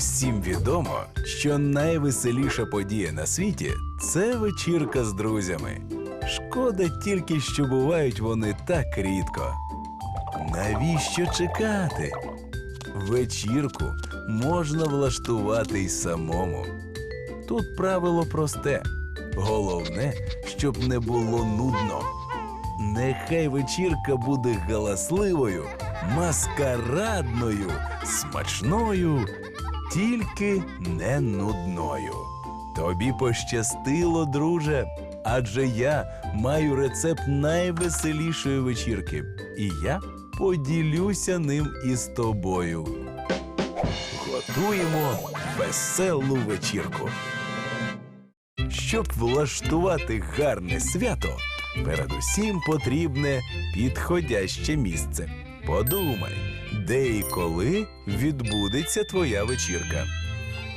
Усім відомо, що найвеселіша подія на світі це вечірка з друзями. Шкода тільки, що бувають вони так рідко. Навіщо чекати? Вечірку можна влаштувати й самому. Тут правило просте. Головне, щоб не було нудно. Нехай вечірка буде галасливою, маскарадною, смачною, тільки не нудною. Тобі пощастило, друже, адже я маю рецепт найвеселішої вечірки, і я поділюся ним із тобою. Готуємо веселу вечірку. Щоб влаштувати гарне свято, передусім потрібне підходяще місце. Подумай, де і коли відбудеться твоя вечірка.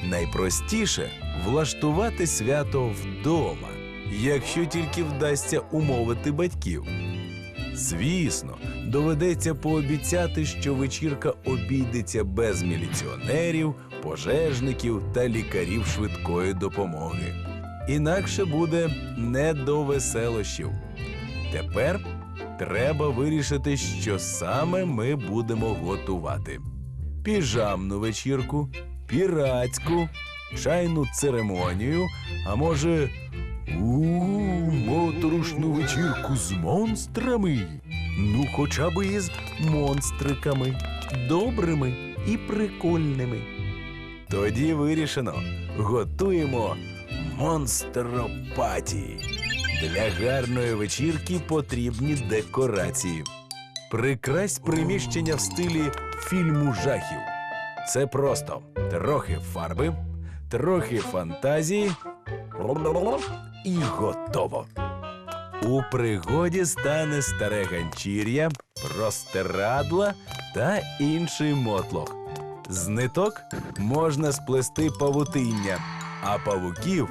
Найпростіше влаштувати свято вдома, якщо тільки вдасться умовити батьків. Звісно, доведеться пообіцяти, що вечірка обійдеться без міліціонерів, пожежників та лікарів швидкої допомоги. Інакше буде не до веселощів. Тепер треба вирішити, що саме ми будемо готувати: піжамну вечірку, піратську, чайну церемонію, а може, у моторошну вечірку з монстрами. Ну, хоча б із монстриками, добрими і прикольними. Тоді вирішено. Готуємо монстропаті. Для гарної вечірки потрібні декорації. Прикрась приміщення в стилі фільму жахів. Це просто трохи фарби, трохи фантазії і готово. У пригоді стане старе ганчір'я, простирадла та інший мотлох. З ниток можна сплести павутиння, а павуків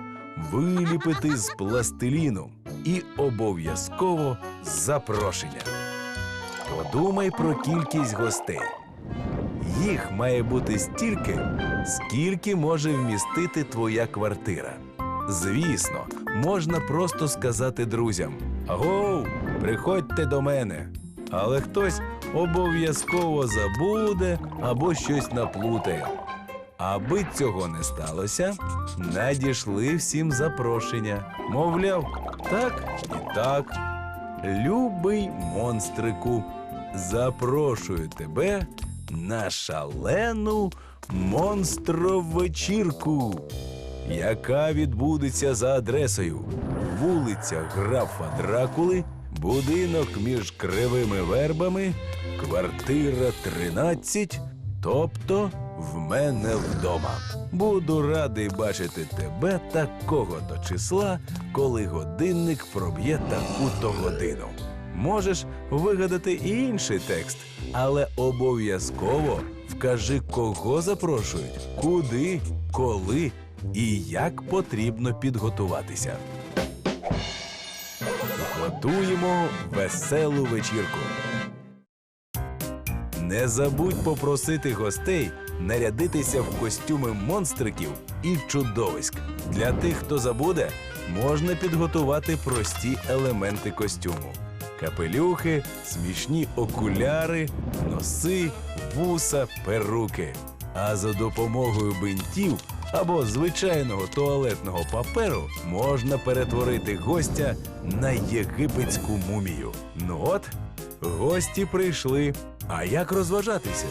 виліпити з пластиліну і обов'язково запрошення. Подумай про кількість гостей. Їх має бути стільки, скільки може вмістити твоя квартира. Звісно, можна просто сказати друзям: Агоу, приходьте до мене. Але хтось обов'язково забуде або щось наплутає. Аби цього не сталося, надійшли всім запрошення. Мовляв, так і так. Любий монстрику, запрошую тебе на шалену монстровечірку, яка відбудеться за адресою вулиця Графа Дракули, будинок між кривими вербами, квартира 13, тобто в мене вдома. Буду радий бачити тебе такого-то числа, коли годинник проб'є таку-то годину. Можеш вигадати і інший текст, але обов'язково вкажи, кого запрошують, куди, коли і як потрібно підготуватися. Готуємо веселу вечірку. Не забудь попросити гостей нарядитися в костюми монстриків і чудовиськ. Для тих, хто забуде, можна підготувати прості елементи костюму: капелюхи, смішні окуляри, носи, вуса, перуки. А за допомогою бинтів або звичайного туалетного паперу можна перетворити гостя на єгипетську мумію. Ну от, гості прийшли. А як розважатися?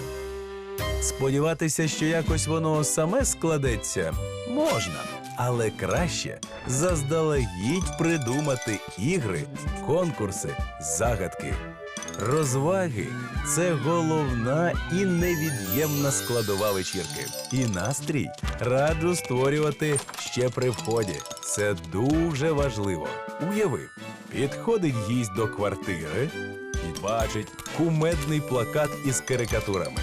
Сподіватися, що якось воно саме складеться, можна, але краще заздалегідь придумати ігри, конкурси, загадки. Розваги це головна і невід'ємна складова вечірки. І настрій раджу створювати ще при вході. Це дуже важливо. Уяви, підходить гість до квартири бачить кумедний плакат із карикатурами.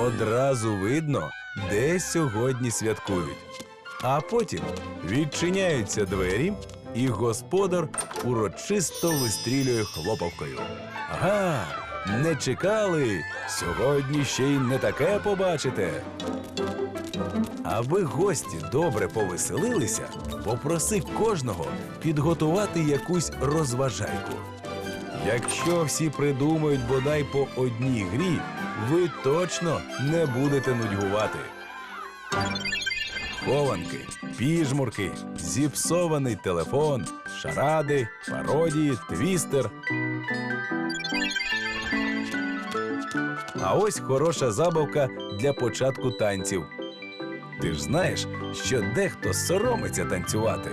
Одразу видно, де сьогодні святкують. А потім відчиняються двері, і господар урочисто вистрілює хлопавкою. Ага, не чекали. Сьогодні ще й не таке побачите. Аби гості добре повеселилися, попроси кожного підготувати якусь розважайку. Якщо всі придумають бодай по одній грі, ви точно не будете нудьгувати. Хованки, піжмурки, зіпсований телефон, шаради, пародії, твістер. А ось хороша забавка для початку танців. Ти ж знаєш, що дехто соромиться танцювати.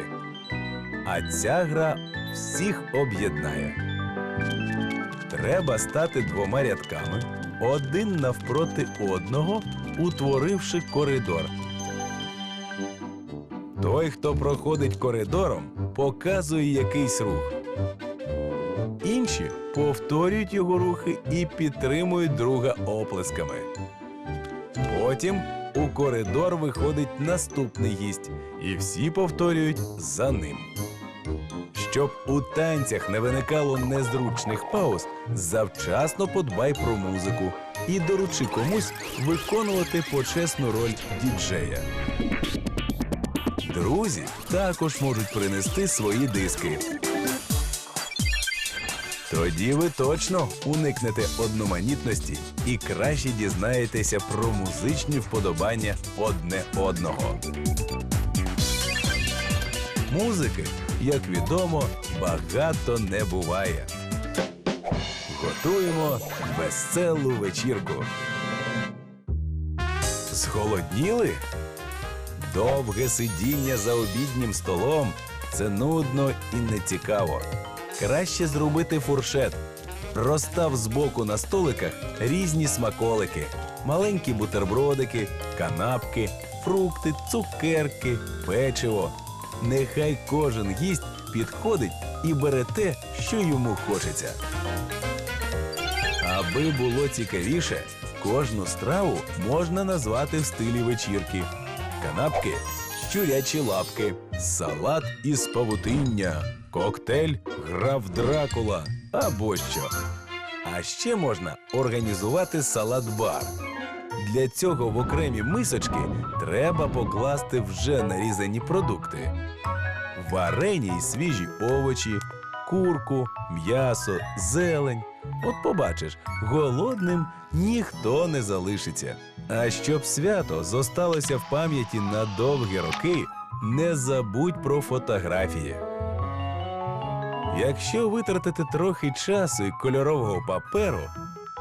А ця гра всіх об'єднає. Треба стати двома рядками, один навпроти одного, утворивши коридор. Той, хто проходить коридором, показує якийсь рух. Інші повторюють його рухи і підтримують друга оплесками. Потім у коридор виходить наступний гість, і всі повторюють за ним. Щоб у танцях не виникало незручних пауз, завчасно подбай про музику і доручи комусь виконувати почесну роль діджея. Друзі також можуть принести свої диски. Тоді ви точно уникнете одноманітності і краще дізнаєтеся про музичні вподобання одне одного. Музики, як відомо, багато не буває. Готуємо веселу вечірку. Зголодніли? Довге сидіння за обіднім столом це нудно і нецікаво. Краще зробити фуршет. Розстав збоку на столиках різні смаколики, маленькі бутербродики, канапки, фрукти, цукерки, печиво. Нехай кожен гість підходить і бере те, що йому хочеться. Аби було цікавіше, кожну страву можна назвати в стилі вечірки. Канапки, щурячі лапки, салат із павутиння, коктейль граф Дракула або що. А ще можна організувати салат-бар. Для цього в окремі мисочки треба покласти вже нарізані продукти: варені й свіжі овочі, курку, м'ясо, зелень. От побачиш, голодним ніхто не залишиться. А щоб свято зосталося в пам'яті на довгі роки, не забудь про фотографії. Якщо витратити трохи часу і кольорового паперу,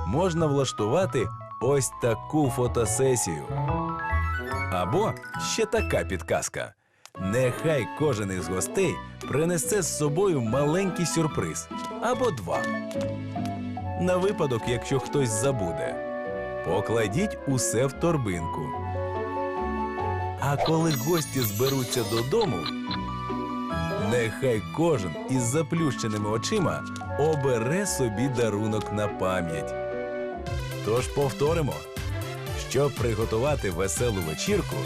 можна влаштувати ось таку фотосесію. Або ще така підказка. Нехай кожен із гостей принесе з собою маленький сюрприз або два. На випадок, якщо хтось забуде, покладіть усе в торбинку. А коли гості зберуться додому, нехай кожен із заплющеними очима обере собі дарунок на пам'ять. Тож повторимо, щоб приготувати веселу вечірку,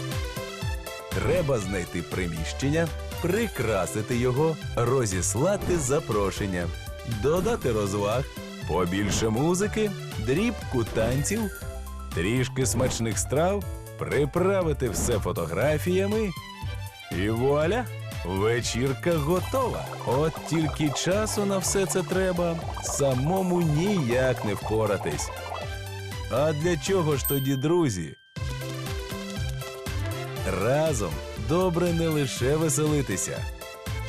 треба знайти приміщення, прикрасити його, розіслати запрошення, додати розваг, побільше музики, дрібку танців, трішки смачних страв, приправити все фотографіями. І вуаля! Вечірка готова. От тільки часу на все це треба, самому ніяк не впоратись. А для чого ж тоді, друзі? Разом добре не лише веселитися,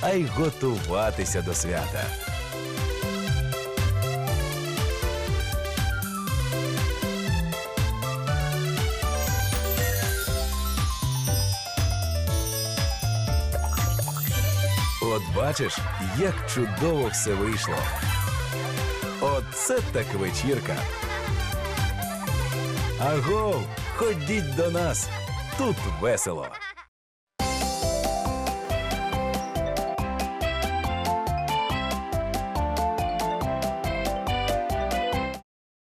а й готуватися до свята. От бачиш, як чудово все вийшло. Оце так вечірка. Агов, ходіть до нас. Тут весело.